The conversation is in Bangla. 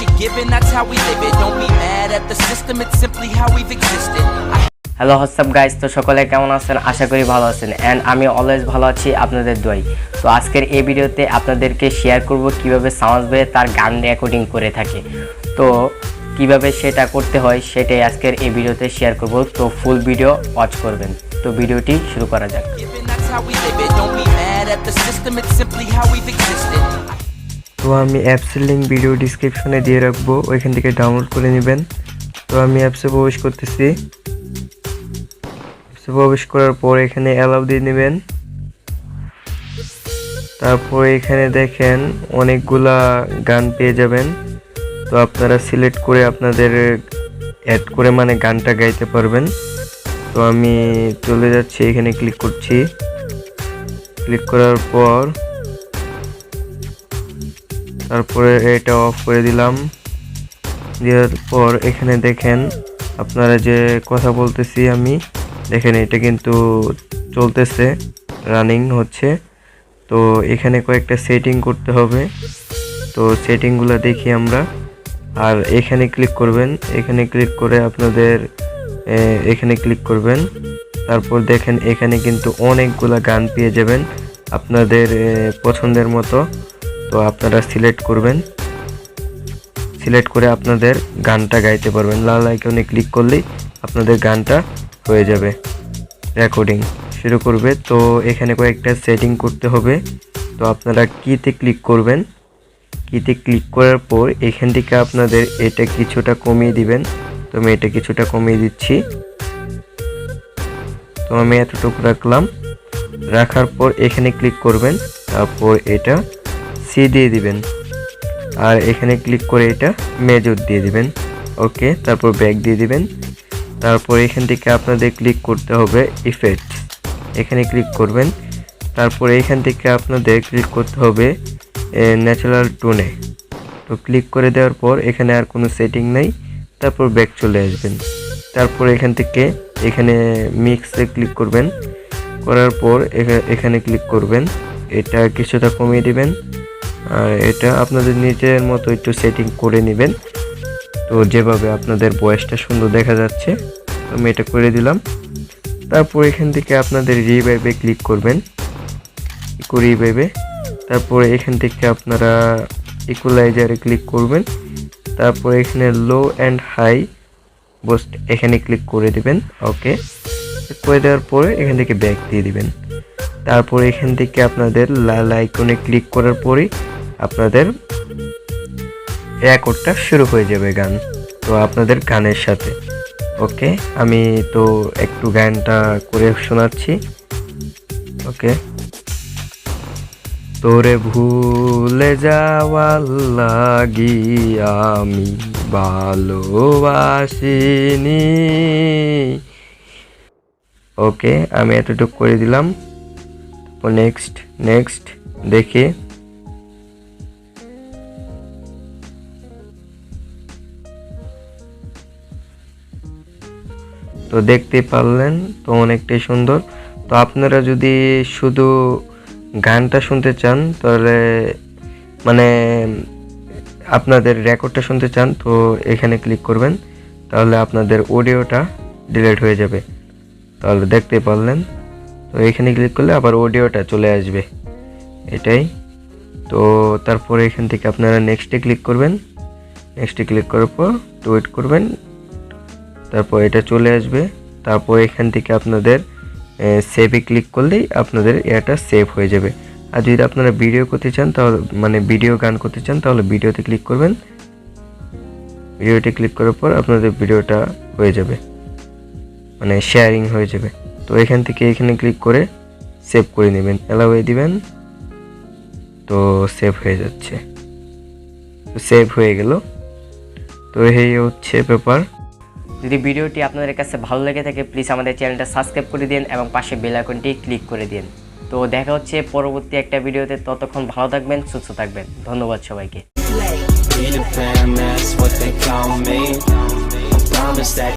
you're given, that's how we live it. Don't be mad at the system, it's simply how we've existed. Hello WhatsApp guys তো সকলে কেমন আছেন? আশা করি ভালো আছেন। অ্যান্ড আমি অলওয়েজ ভালো আছি আপনাদের দোয়াই। তো আজকের এই ভিডিওতে আপনাদেরকে শেয়ার করব কীভাবে সামাজ ভাই তার গান রেকর্ডিং করে থাকে। তো কীভাবে সেটা করতে হয় সেটাই আজকের এই ভিডিওতে শেয়ার করব। তো ফুল ভিডিও ওয়াচ করবেন। তো ভিডিওটি শুরু করা যাক। তো আমি অ্যাপসের লিঙ্ক ভিডিও ডিসক্রিপশনে দিয়ে রাখব, ওইখান থেকে ডাউনলোড করে নেবেন। তো আমি অ্যাপসে প্রবেশ করতেছি। অ্যাপসে প্রবেশ করার পর এখানে অ্যালাউ দিয়ে নেবেন। তারপর এখানে দেখেন অনেকগুলা গান পেয়ে যাবেন। তো আপনারা সিলেক্ট করে আপনাদের অ্যাড করে মানে গানটা গাইতে পারবেন। তো আমি চলে যাচ্ছি, এখানে ক্লিক করছি। ক্লিক করার পর তারপরে এটা অফ করে দিলাম। দেওয়ার পর এখানে দেখেন, আপনারা যে কথা বলতেছি আমি, দেখেন এটা কিন্তু চলতেছে রানিং হচ্ছে। তো এখানে কয়েকটা সেটিং করতে হবে। তো সেটিংগুলো দেখি আমরা। আর এখানে ক্লিক করবেন, এখানে ক্লিক করে আপনাদের এখানে ক্লিক করবেন। তারপর দেখেন এখানে কিন্তু অনেকগুলা গান পেয়ে যাবেন আপনাদের পছন্দের মতো। তো আপনারা সিলেক্ট করবেন। সিলেক্ট করে আপনাদের গানটা গাইতে পারবেন। লাল আইকনে ক্লিক করলেই আপনাদের গানটা হয়ে যাবে। রেকর্ডিং শুরু করবে। তো এখানে কয়েকটা সেটিং করতে হবে। তো আপনারা কিতে ক্লিক করবেন? কিতে ক্লিক করার পর এখান থেকে আপনাদের এটা কিছুটা কমিয়ে দিবেন। তো আমি এটা কিছুটা কমিয়ে দিচ্ছি। তো আমি এতটুকু রাখলাম। রাখার পর এখানে ক্লিক করবেন। তারপর এটা সি দিয়ে দিবেন। আর এখানে ক্লিক করে এটা মেজর দিয়ে দিবেন। ওকে তারপর ব্যাক দিয়ে দিবেন। তারপর এখান থেকে আপনাদের ক্লিক করতে হবে ইফেক্ট এখানে ক্লিক করবেন। তারপর এখান থেকে আপনাদের ক্লিক করতে হবে ন্যাচারাল টোনে তো ক্লিক করে দেওয়ার পর এখানে আর কোনো সেটিং নেই। তারপর ব্যাক চলে আসবেন। তারপর এখান থেকে এখানে মিক্সে ক্লিক করবেন। করার পর এখা- এখানে ক্লিক করবেন। এটা কিছুটা কমিয়ে দিবেন। আর এটা আপনাদের নিজের মতো একটু সেটিং করে নেবেন। তো যেভাবে আপনাদের বয়সটা সুন্দর দেখা যাচ্ছে, আমি এটা করে দিলাম। তারপর এখান থেকে আপনাদের রিভাইভে ক্লিক করবেন। ইকো রিভাইভে তারপরে এখান থেকে আপনারা ইকুলাইজারে ক্লিক করবেন। তারপর এখানে লো অ্যান্ড হাই বোস্ট এখানে ক্লিক করে দিবেন। ওকে করে দেওয়ার পরে এখান থেকে ব্যাক দিয়ে দিবেন। তারপর এখান থেকে আপনাদের লাল আইকনে ক্লিক করার পরেই আপনাদের রেকর্ডটা শুরু হয়ে যাবে গান। তো আপনাদের গানের সাথে। ওকে, আমি তো একটু গানটা করে শোনাচ্ছি। ওকে। তোরে ভুলে যাওয়ার লাগি, আমি ভালোবাসিনি। ওকে, আমি এতটুকু করে দিলাম। নেক্সট নেক্সট দেখি। তো দেখতে পারলেন, তো অনেকটাই সুন্দর। তো আপনারা যদি শুধু গানটা শুনতে চান, তাহলে মানে আপনাদের রেকর্ডটা শুনতে চান, তো এখানে ক্লিক করবেন, তাহলে আপনাদের অডিওটা ডিলিট হয়ে যাবে। তাহলে দেখতে পারলেন, তো এখানে ক্লিক করলে আবার অডিওটা চলে আসবে। এটাই। তো তারপরে এখান থেকে আপনারা নেক্সটে ক্লিক করবেন। নেক্সটে ক্লিক করার পর ওয়েট করবেন তারপর এটা চলে আসবে। তারপর এখান থেকে আপনাদের সেভে ক্লিক করলেই আপনাদের এটা সেভ হয়ে যাবে। আর যদি আপনারা ভিডিও করতে চান তাহলে মানে ভিডিও গান করতে চান তাহলে ভিডিওতে ক্লিক করবেন। ভিডিওতে ক্লিক করার পর আপনাদের ভিডিওটা হয়ে যাবে। মানে শেয়ারিং হয়ে যাবে। তো এখান থেকে এখানে ক্লিক করে সেভ করে নেবেন। অ্যালাউ দিবেন। তো সেভ হয়ে যাচ্ছে। সেভ হয়ে গেল। তো এই হচ্ছে ব্যাপার। যদি ভিডিওটি আপনাদের কাছে ভালো লেগে থাকে প্লিজ আমাদের চ্যানেলটা সাবস্ক্রাইব করে দিন এবং পাশে বেল আইকনটি ক্লিক করে দিন। তো দেখা হচ্ছে পরবর্তী একটা ভিডিওতে, ততক্ষণ ভালো থাকবেন, সুস্থ থাকবেন। ধন্যবাদ সবাইকে।